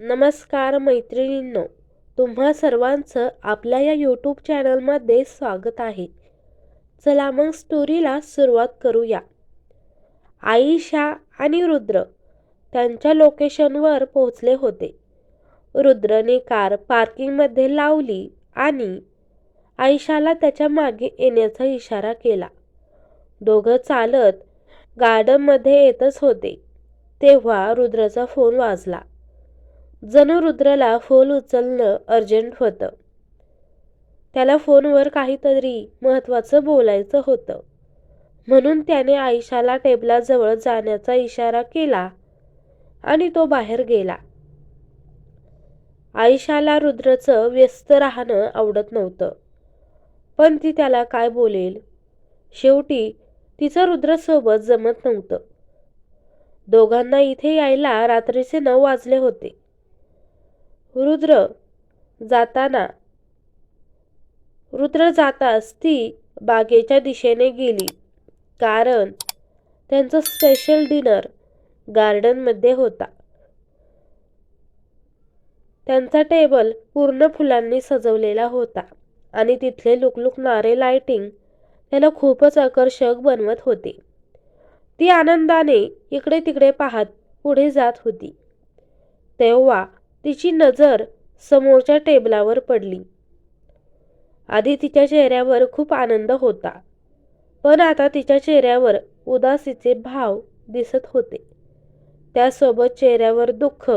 नमस्कार मैत्रिणींनो तुम्हा सर्वांचं आपल्या या यूट्यूब चॅनलमध्ये स्वागत आहे. चला मग स्टोरीला सुरुवात करूया. आईशा आणि रुद्र त्यांच्या लोकेशनवर पोहोचले होते. रुद्रने कार पार्किंगमध्ये लावली आणि आयशाला त्याच्यामागे येण्याचा इशारा केला. दोघं चालत गार्डनमध्ये येतच होते. तेव्हा रुद्रचा फोन वाजला. जणू रुद्रला फोन उचलणं अर्जंट होतं. त्याला फोनवर काहीतरी महत्त्वाचं बोलायचं होतं. म्हणून त्याने आयशाला टेबलाजवळ जाण्याचा इशारा केला आणि तो बाहेर गेला. आयशाला रुद्रचं व्यस्त राहणं आवडत नव्हतं. पण ती त्याला काय बोलेल? शेवटी तिचं रुद्रसोबत जमत नव्हतं. दोघांना इथे यायला रात्रीचे नऊ वाजले होते. रुद्र जाताना रुद्र जाताच ती बागेच्या दिशेने गेली. कारण त्यांचं स्पेशल डिनर गार्डनमध्ये होता. त्यांचा टेबल पूर्ण फुलांनी सजवलेला होता आणि तिथले लुकलुकणारे लाइटिंग त्याला खूपच आकर्षक बनवत होते. ती आनंदाने इकडे तिकडे पाहत पुढे जात होती. तेव्हा तिची नजर समोरच्या टेबलावर पडली. आधी तिच्या चेहऱ्यावर खूप आनंद होता पण आता तिच्या चेहऱ्यावर उदासीचे भाव दिसत होते. त्यासोबत चेहऱ्यावर दुःख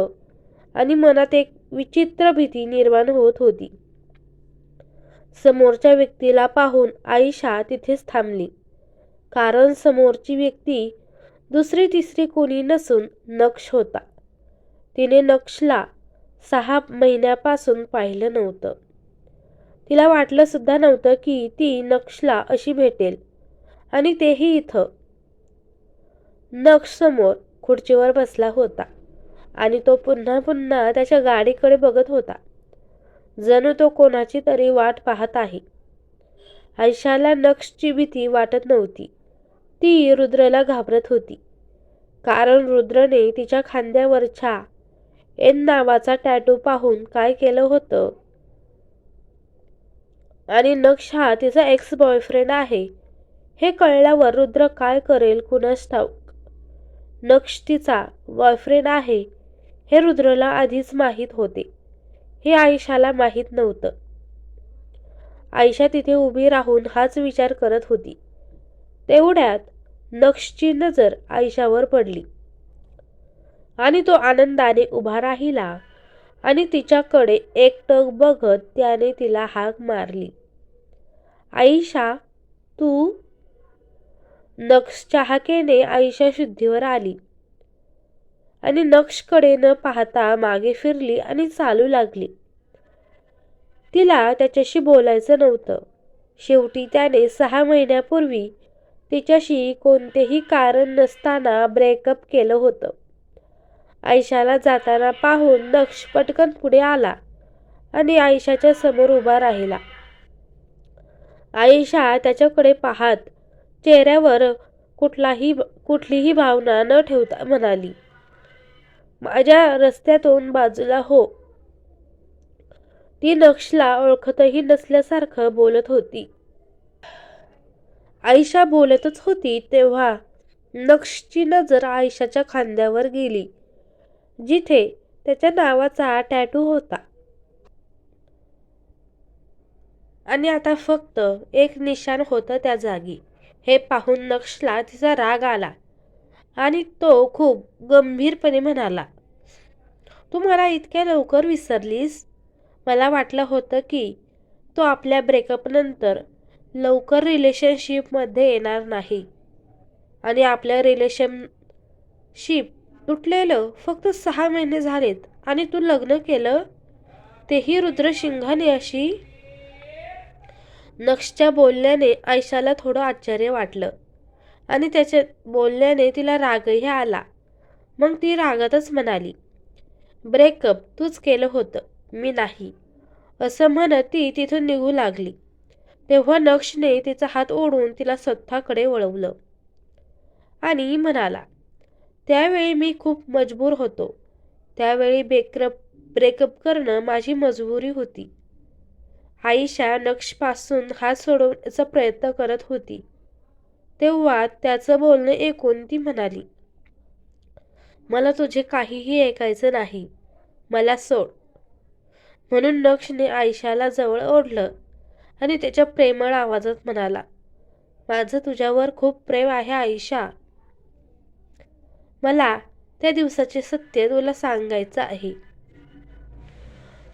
आणि मनात एक विचित्र भीती निर्माण होत होती. समोरच्या व्यक्तीला पाहून आईशा तिथेच थांबली कारण समोरची व्यक्ती दुसरी तिसरी कोणी नसून नक्ष होता. तिने नक्षला सहा महिन्यापासून पाहिलं नव्हतं. तिला वाटलं सुद्धा नव्हतं की ती नक्षला अशी भेटेल. आणि तेही इथं. नक्ष समोर खुर्चीवर बसला होता. आणि तो पुन्हा पुन्हा त्याच्या गाडीकडे बघत होता. जणू तो कोणाची तरी वाट पाहत आहे. अंशाला नक्षची भीती वाटत नव्हती. ती रुद्रला घाबरत होती. कारण रुद्रने तिच्या खांद्यावरच्या एन नावाचा टॅटू पाहून काय केलं होतं? आणि नक्ष हा तिचा एक्स बॉयफ्रेंड आहे. हे कळल्यावर रुद्र काय करेल कुणास ठाऊक? नक्ष तिचा बॉयफ्रेंड आहे. हे रुद्रला आधीच माहीत होते. हे आयशाला माहीत नव्हतं. आयशा तिथे उभी राहून हाच विचार करत होती. तेवढ्यात नक्षची नजर आयशावर पडली. आणि तो आनंदाने उभा राहिला. आणि तिच्याकडे एकटक बघत त्याने तिला हाक मारली. आईशा तू नक्षच्या हाकेने आईशा शुद्धीवर आली. आणि नक्षकडे न पाहता मागे फिरली आणि चालू लागली. तिला त्याच्याशी बोलायचं नव्हतं. शेवटी त्याने सहा महिन्यापूर्वी तिच्याशी कोणतेही कारण नसताना ब्रेकअप केलं होतं. आयशाला जाताना पाहून नक्ष पटकन पुढे आला आणि आयशाच्या समोर उभा राहिला. आयशा त्याच्याकडे पाहत चेहऱ्यावर कुठलाही कुठलीही भावना न ठेवता म्हणाली माझ्या रस्त्यातून बाजूला हो. ती नक्षला ओळखतही नसल्यासारखं बोलत होती. आयशा बोलतच होती तेव्हा नक्षची नजर आयशाच्या खांद्यावर गेली. जिथे त्याच्या नावाचा टॅटू होता. आणि आता फक्त एक निशाण होतं त्या जागी. हे पाहून नक्षला तिचा राग आला आणि तो खूप गंभीरपणे म्हणाला तू मला इतक्या लवकर विसरलीस? मला वाटलं होतं की तो आपल्या ब्रेकअपनंतर लवकर रिलेशनशिपमध्ये येणार नाही आणि आपल्या रिलेशनशिप तुटलेलं फक्त सहा महिने झालेत आणि तू लग्न केलं? तेही रुद्रशिंघाने अशी? नक्षच्या बोलण्याने आयशाला थोडं आश्चर्य वाटलं. आणि त्याच्या बोलण्याने तिला रागही आला. मग ती रागातच म्हणाली ब्रेकअप तूच केलं होतं मी नाही. असं म्हणत ती तिथून निघू लागली. तेव्हा नक्षने तिचा हात ओढून तिला स्वतःकडे वळवलं. आणि म्हणाला त्यावेळी मी खूप मजबूर होतो. त्यावेळी ब्रेकअप ब्रेकअप करणं माझी मजबुरी होती. आईशा नक्षपासून हात सोडवण्याचा प्रयत्न करत होती. तेव्हा त्याचं बोलणं ऐकून ती म्हणाली मला तुझे काहीही ऐकायचं नाही. मला सोड. म्हणून नक्षने आयशाला जवळ ओढलं आणि त्याच्या प्रेमळ आवाजात म्हणाला माझं तुझ्यावर खूप प्रेम आहे आयशा मला त्या दिवसाचे सत्य तुला सांगायचं आहे.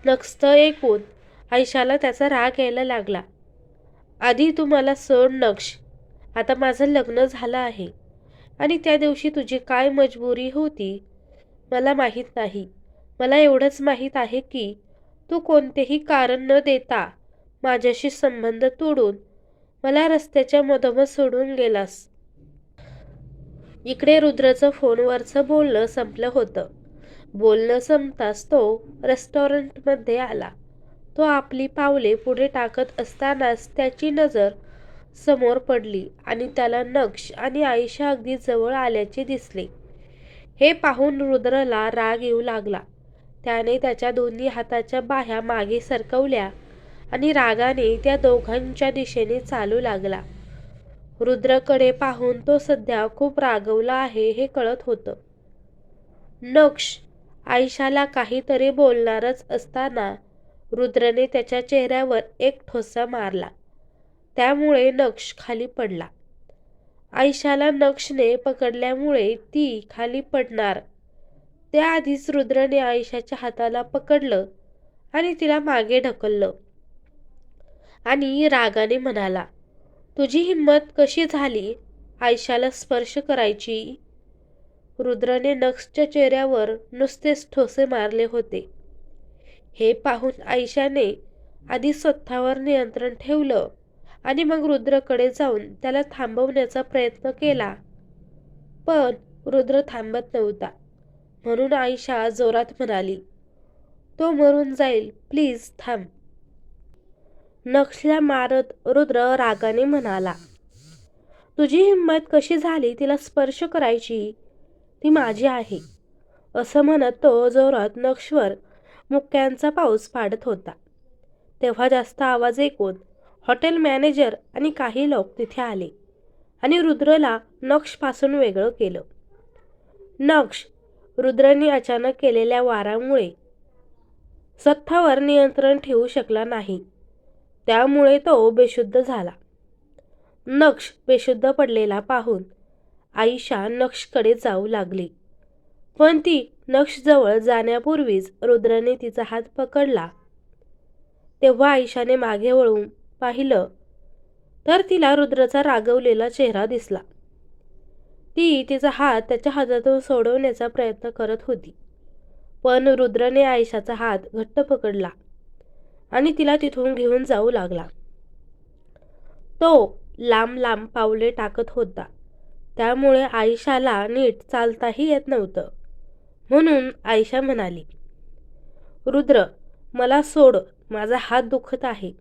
नक्स्त ऐकून आयशाला त्याचा राग यायला लागला. आधी तू मला सण नक्ष आता माझं लग्न झालं आहे आणि त्या दिवशी तुझी काय मजबुरी होती मला माहीत नाही. मला एवढंच माहीत आहे की तू कोणतेही कारण न देता माझ्याशी संबंध तोडून मला रस्त्याच्या मधोमध सोडून गेलास. इकडे रुद्रचं फोनवरचं बोलणं संपलं होतं. बोलणं संपताच तो रेस्टॉरंटमध्ये आला. तो आपली पावले पुढे टाकत असतानाच त्याची नजर समोर पडली आणि त्याला नक्ष आणि आयशा अगदी जवळ आल्याचे दिसले. हे पाहून रुद्रला राग येऊ लागला. त्याने त्याच्या दोन्ही हाताच्या बाह्या मागे सरकवल्या आणि रागाने त्या दोघांच्या दिशेने चालू लागला. रुद्रकडे पाहून तो सध्या खूप रागवला आहे हे कळत होतं. नक्ष आयशाला काहीतरी बोलणारच असताना रुद्रने त्याच्या चेहऱ्यावर एक ठोसा मारला. त्यामुळे नक्ष खाली पडला. आयशाला नक्षने पकडल्यामुळे ती खाली पडणार. त्याआधीच रुद्रने आयशाच्या हाताला पकडलं आणि तिला मागे ढकललं. आणि रागाने म्हणाला तुझी हिंमत कशी झाली? आयशाला स्पर्श करायची. रुद्रने नक्षच्या चेहऱ्यावर नुसतेच ठोसे मारले होते. हे पाहून आयशाने आधी स्वतःवर नियंत्रण ठेवलं आणि मग रुद्रकडे जाऊन त्याला थांबवण्याचा प्रयत्न केला. पण रुद्र थांबत नव्हता. म्हणून आयशा जोरात म्हणाली तो मरून जाईल. प्लीज थांब. नक्षला मारत रुद्र रागाने म्हणाला तुझी हिंमत कशी झाली तिला स्पर्श करायची? ती माझी आहे. असं म्हणत तो जोरात नक्षवर मुक्क्यांचा पाऊस पाडत होता. तेव्हा जास्त आवाज ऐकून हॉटेल मॅनेजर आणि काही लोक तिथे आले आणि रुद्रला नक्षपासून वेगळं केलं. नक्ष रुद्रने अचानक केलेल्या वारामुळे स्वतःवर नियंत्रण ठेवू शकला नाही. त्यामुळे तो बेशुद्ध झाला. नक्ष बेशुद्ध पडलेला पाहून आईशा नक्षकडे जाऊ लागली. पण ती नक्षजवळ जाण्यापूर्वीच रुद्रने तिचा हात पकडला. तेव्हा आईशाने मागे वळून पाहिलं तर तिला रुद्रचा रागवलेला चेहरा दिसला. ती तिचा हात त्याच्या हातातून सोडवण्याचा प्रयत्न करत होती. पण रुद्रने आयशाचा हात घट्ट पकडला. आणि तिला तिथून घेऊन जाऊ लागला. तो लांब लांब पावले टाकत होता. त्यामुळे आयशाला नीट चालताही येत नव्हतं. म्हणून आयशा म्हणाली रुद्र मला सोड माझा हात दुखत आहे.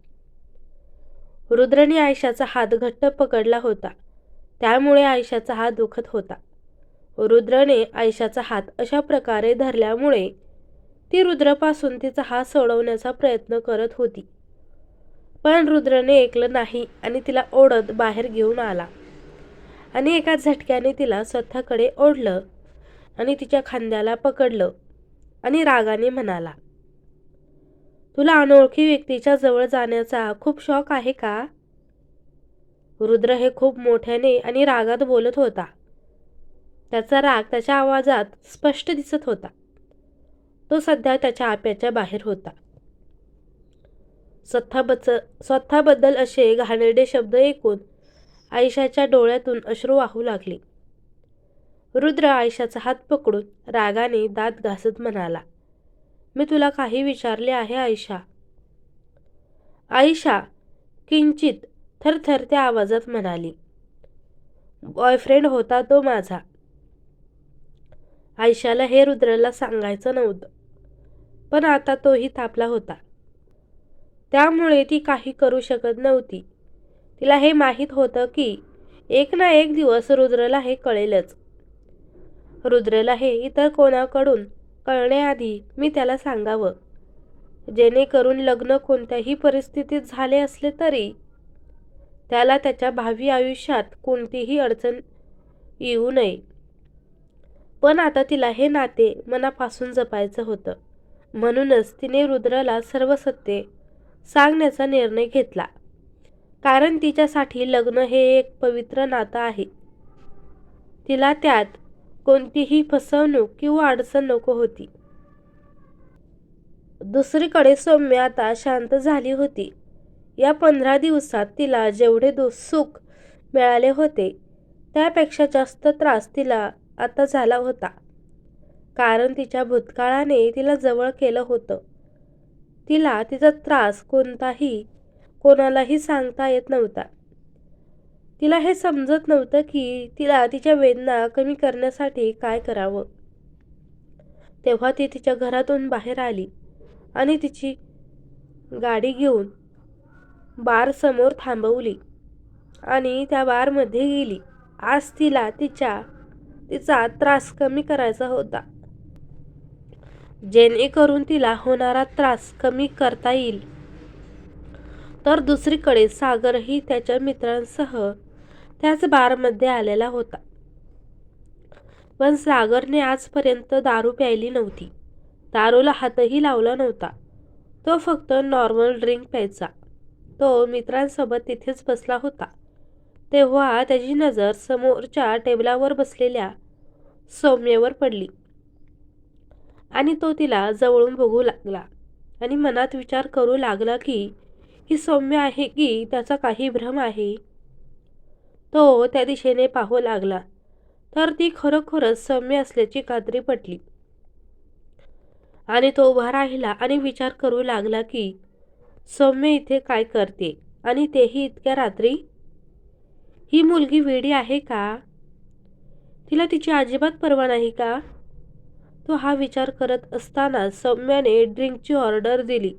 रुद्रने आयशाचा हात घट्ट पकडला होता. त्यामुळे आयशाचा हात दुखत होता. रुद्रने आयशाचा हात अशा प्रकारे धरल्यामुळे ती रुद्रपासून तिचा हात सोडवण्याचा प्रयत्न करत होती. पण रुद्रने ऐकलं नाही आणि तिला ओढत बाहेर घेऊन आला. आणि एका झटक्याने तिला स्वतःकडे ओढलं आणि तिच्या खांद्याला पकडलं आणि रागाने म्हणाला तुला अनोळखी व्यक्तीच्या जवळ जाण्याचा खूप शौक आहे का? रुद्र हे खूप मोठ्याने आणि रागात बोलत होता. त्याचा राग त्याच्या आवाजात स्पष्ट दिसत होता. तो सध्या त्याच्या आप्याच्या बाहेर होता. स्वतःबच स्वतःबद्दल असे घाणेरडे शब्द ऐकून आयशाच्या डोळ्यातून अश्रू वाहू लागले. रुद्र आयशाचा हात पकडून रागाने दात घासत म्हणाला मी तुला काही विचारले आहे आयशा. आयशा किंचित थरथरत्या आवाजात म्हणाली बॉयफ्रेंड होता तो माझा. आयशाला हे रुद्रला सांगायचं नव्हतं. पण आता तोही तापला होता. त्यामुळे ती काही करू शकत नव्हती. तिला हे माहीत होतं की एक ना एक दिवस रुद्रला हे कळेलच. रुद्रला हे इतर कोणाकडून कळण्याआधी मी त्याला सांगावं. जेणेकरून लग्न कोणत्याही परिस्थितीत झाले असले तरी त्याला त्याच्या भावी आयुष्यात कोणतीही अडचण येऊ नये. पण आता तिला हे नाते मनापासून जपायचं होतं. म्हणूनच तिने रुद्राला सर्व सत्य सांगण्याचा निर्णय घेतला. कारण तिच्यासाठी लग्न हे एक पवित्र नातं आहे. तिला त्यात कोणतीही फसवणूक किंवा अडचण नको होती. दुसरीकडे सौम्य आता शांत झाली होती. या पंधरा दिवसात तिला जेवढे दो सुख मिळाले होते त्यापेक्षा जास्त त्रास तिला आता झाला होता. कारण तिच्या भूतकाळाने तिला जवळ केलं होतं. तिला तिचा त्रास कोणताही कोणालाही सांगता येत नव्हता. तिला हे समजत नव्हतं की तिला तिच्या वेदना कमी करण्यासाठी काय करावं. तेव्हा ती तिच्या घरातून बाहेर आली आणि तिची गाडी घेऊन बार समोर थांबवली आणि त्या बारमध्ये गेली. आज तिला तिच्या तिचा त्रास कमी करायचा होता. जेणेकरून तिला होणारा त्रास कमी करता येईल. तर दुसरीकडे सागरही त्याच्या मित्रांसह त्याच बारमध्ये आलेला होता. पण सागरने आजपर्यंत दारू प्यायली नव्हती. दारूला हातही लावला नव्हता. तो फक्त नॉर्मल ड्रिंक प्यायचा. तो मित्रांसोबत तिथेच बसला होता. तेव्हा त्याची नजर समोरच्या टेबलावर बसलेल्या सौम्यवर पडली. आणि तो तिला जवळून बघू लागला आणि मनात विचार करू लागला की ही सौम्य आहे की त्याचा काही भ्रम आहे? तो त्या दिशेने पाहू लागला. तर ती खरोखरच सौम्य असल्याची खात्री पटली. आणि तो उभा राहिला आणि विचार करू लागला की सौम्य इथे काय करते? आणि तेही इतक्या रात्री ही मुलगी वेडी आहे का? तिला तिची अजिबात पर्वा नाही का? तो हा विचार करत असताना सौम्याने ड्रिंकची ऑर्डर दिली.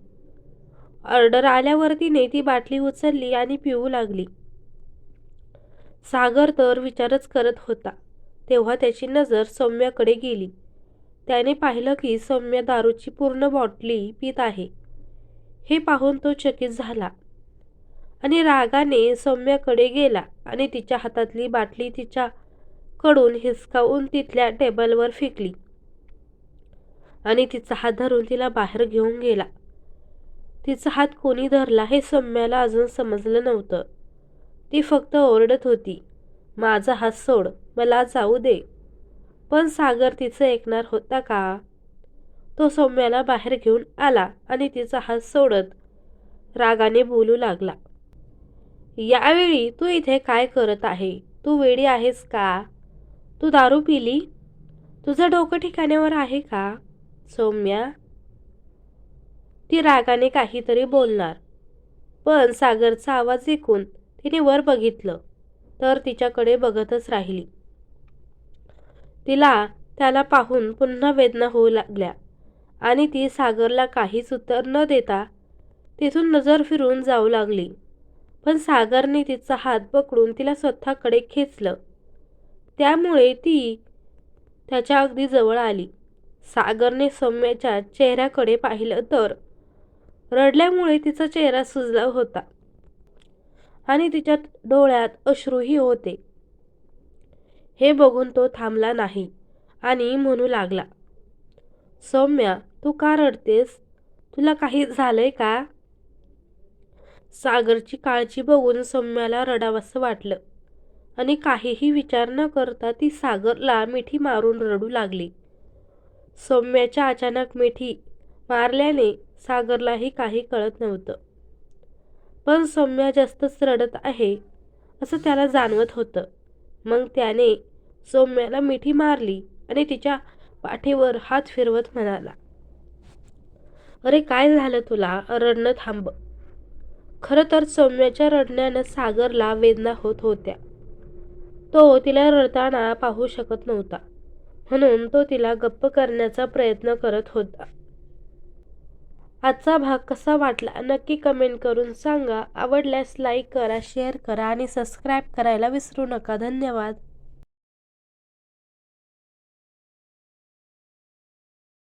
ऑर्डर आल्यावर तिने ती बाटली उचलली आणि पिऊ लागली. सागर तर विचारच करत होता. तेव्हा त्याची नजर सौम्याकडे गेली. त्याने पाहिलं की सौम्य दारूची पूर्ण बॉटली पित आहे. हे पाहून तो चकित झाला. आणि रागाने सौम्याकडे गेला आणि तिच्या हातातली बाटली तिच्याकडून हिसकावून तिथल्या टेबलवर फेकली. आणि तिचा हात धरून तिला बाहेर घेऊन गेला. तिचा हात कोणी धरला हे सौम्याला अजून समजलं नव्हतं. ती फक्त ओरडत होती माझा हात सोड मला जाऊ दे. पण सागर तिचं ऐकणार होता का? तो सौम्याला बाहेर घेऊन आला आणि तिचा हात सोडत रागाने बोलू लागला. यावेळी तू इथे काय करत आहे? तू वेडी आहेस का? तू दारू पिली? तुझं डोकं ठिकाण्यावर आहे का? सौम्या? ती रागाने काहीतरी बोलणार. पण सागरचा आवाज ऐकून तिने वर बघितलं तर तिच्याकडे बघतच राहिली. तिला त्याला पाहून पुन्हा वेदना होऊ लागल्या आणि ती सागरला काहीच उत्तर न देता तिथून नजर फिरून जाऊ लागली. पण सागरने तिचा हात पकडून तिला स्वतःकडे खेचलं. त्यामुळे ती त्याच्या अगदी जवळ आली. सागरने सौम्याच्या चेहऱ्याकडे पाहिलं तर रडल्यामुळे तिचा चेहरा सुजला होता आणि तिच्या डोळ्यात अश्रूही होते. हे बघून तो थांबला नाही आणि म्हणू लागला सौम्या तू का रडतेस? तुला काही झालंय का? सागरची काळजी बघून सौम्याला रडावंसं वाटलं. आणि काहीही विचार न करता ती सागरला मिठी मारून रडू लागली. सौम्याच्या अचानक मिठी मारल्याने सागरलाही काही कळत नव्हतं. पण सौम्या जास्तच रडत आहे असं त्याला जाणवत होतं. मग त्याने सौम्याला मिठी मारली आणि तिच्या पाठीवर हात फिरवत म्हणाला अरे काय झालं तुला? रडणं थांब. खरं तर सौम्याच्या रडण्यानं सागरला वेदना होत होत्या. तो तिला रडताना पाहू शकत नव्हता. म्हणून तो तिला गप्प करण्याचा प्रयत्न करत होता. आजचा भाग कसा वाटला नक्की कमेंट करून सांगा. आवडल्यास लाईक करा शेअर करा आणि सबस्क्राईब करायला विसरू नका. धन्यवाद.